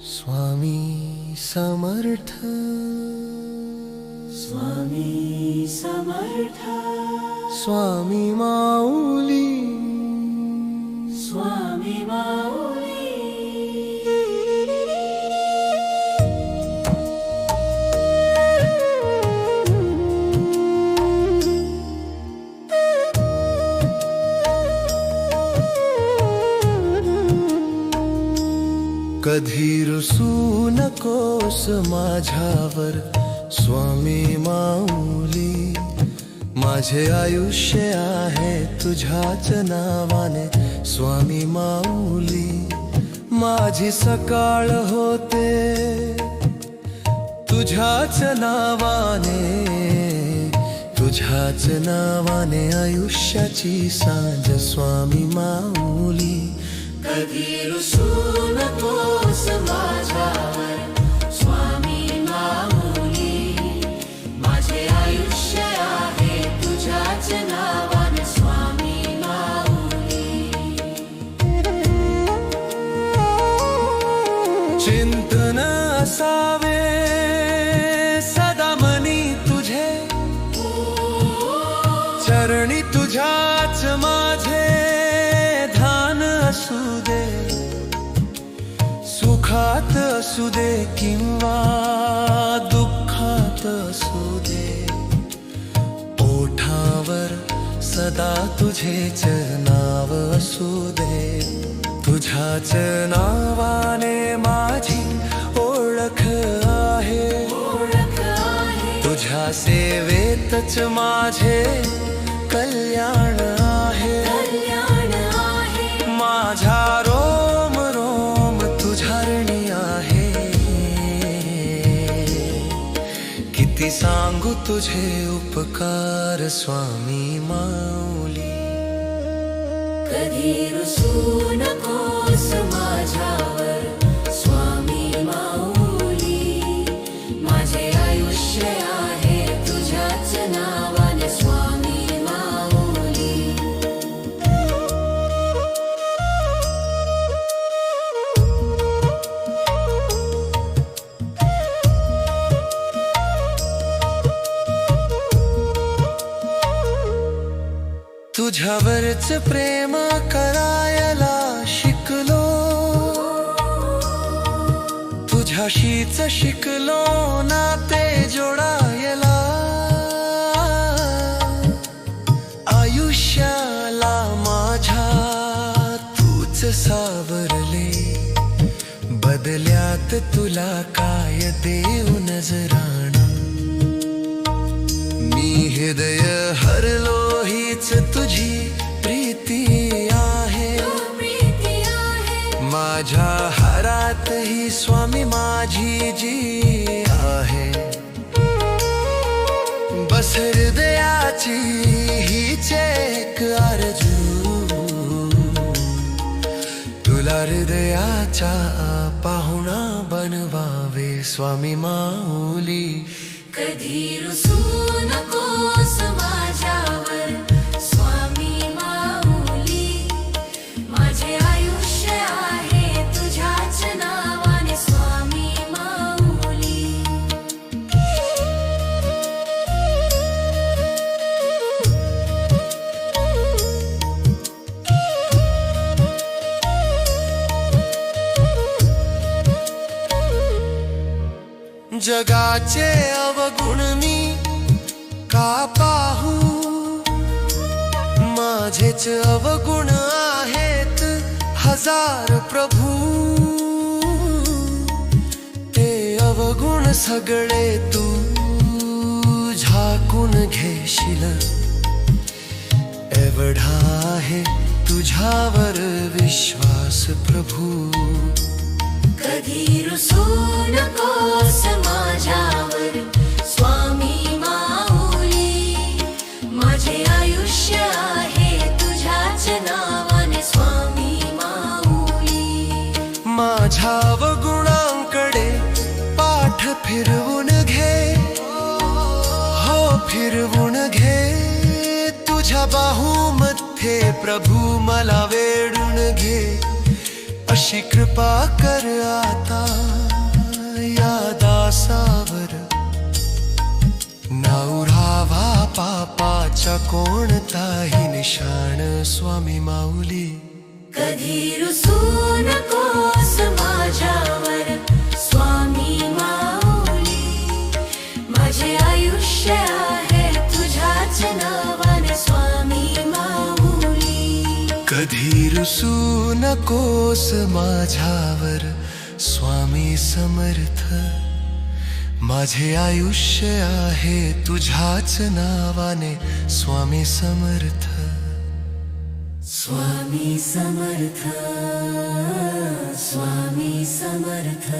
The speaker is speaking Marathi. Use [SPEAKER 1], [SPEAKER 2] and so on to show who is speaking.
[SPEAKER 1] स्वामी समर्थ।
[SPEAKER 2] स्वामी समर्थ।
[SPEAKER 1] स्वामी माऊली।
[SPEAKER 2] स्वामी माऊली
[SPEAKER 1] नकोस माझ्यावर. स्वामी माऊली माझे आयुष्य आहे तुझ्याच नावाने. स्वामी माऊली माझी सकाळ होते तुझ्याच नावाने. तुझ्याच नावाने आयुष्याची सांज स्वामी माऊली.
[SPEAKER 2] कधी रुसू नकोस आयुष्य आहे तुझ्याच स्वामी माऊली
[SPEAKER 1] चिंतन असावे सदा मनी तुझे। चरणी तुझ्याच माझे धान असू दे। सुखात असू दे किंवा दुःखात असू दे। सदा तुझेच नाव असू दे. तुझ्याच नावाने माझी ओळख आहे. तुझ्या सेवेतच माझे कल्याण आहे. माझ्या किती सांगू तुझे उपकार स्वामी माऊली.
[SPEAKER 2] कधी रुसू नकोस माझ्या
[SPEAKER 1] तुझ्यावरच प्रेम करायला शिकलो. तुझ्याशीच शिकलो ना ते जोडायला. आयुष्याला माझ्या तूच सावरले. बदल्यात तुला काय देऊ नजराणा. मी हृदय तुझी प्रीती आहे. माझ्या हारात ही स्वामी माझी जी आहे. बस हृदयाची हीच एक आरजू. तुला हृदयाचा पाहुणा बनवावे स्वामी माऊली.
[SPEAKER 2] कधी रुसू नकोस माझ्यावर.
[SPEAKER 1] जगाचे अवगुण मी का पाहू? माझेच अवगुण आहेत हजार प्रभू. ते अवगुण सगळे तू झाकून घेशील. एवढा आहे तुझ्यावर विश्वास प्रभू.
[SPEAKER 2] कधी रुसू नकोस माझ्यावर. स्वामी माऊली माझे आयुष्य आहे तुझ्याच नावाने. स्वामी माऊली.
[SPEAKER 1] माझ्या गुणांकडे पाठ फिरवून घे. हो फिरवून घे. तुझ्या बाहूमध्ये प्रभू मला वेडून घे. अशी कृपा कर आता या दासावर नावरावा पापाचा कोणताही निशाण स्वामी माऊली.
[SPEAKER 2] कधी रुसू नकोस
[SPEAKER 1] कधी रुसू नकोस माझ्यावर स्वामी समर्थ माझे आयुष्य आहे तुझ्याच नावाने स्वामी समर्थ.
[SPEAKER 2] स्वामी समर्थ स्वामी समर्थ.